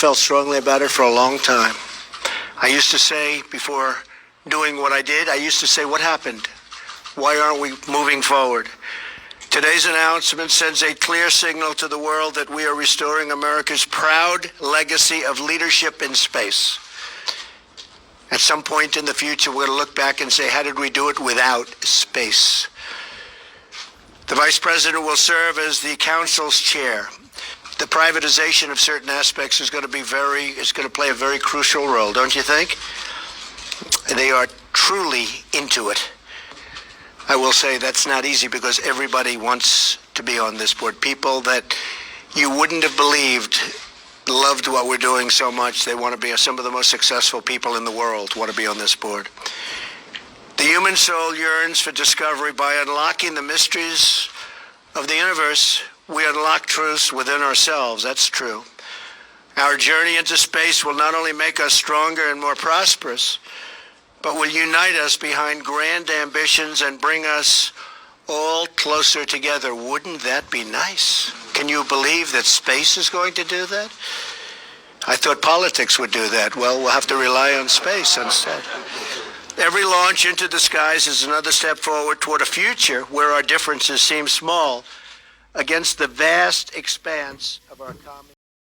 felt strongly about it for a long time. I used to say before doing what I did, I used to say, What happened? Why aren't we moving forward? Today's announcement sends a clear signal to the world that we are restoring America's proud legacy of leadership in space. At some point in the future, we're going to look back and say, How did we do it without space? The Vice President will serve as the Council's chair. The privatization of certain aspects is going to be very, is going to play a very crucial role, don't you think? They are truly into it. I will say that's not easy because everybody wants to be on this board. People that you wouldn't have believed loved what we're doing so much. They want to be some of the most successful people in the world want to be on this board. The human soul yearns for discovery by unlocking the mysteries of the universe. We unlock truths within ourselves. That's true. Our journey into space will not only make us stronger and more prosperous, but will unite us behind grand ambitions and bring us all closer together. Wouldn't that be nice? Can you believe that space is going to do that? I thought politics would do that. Well, we'll have to rely on space instead. Every launch into the skies is another step forward toward a future where our differences seem small against the vast expanse of our common.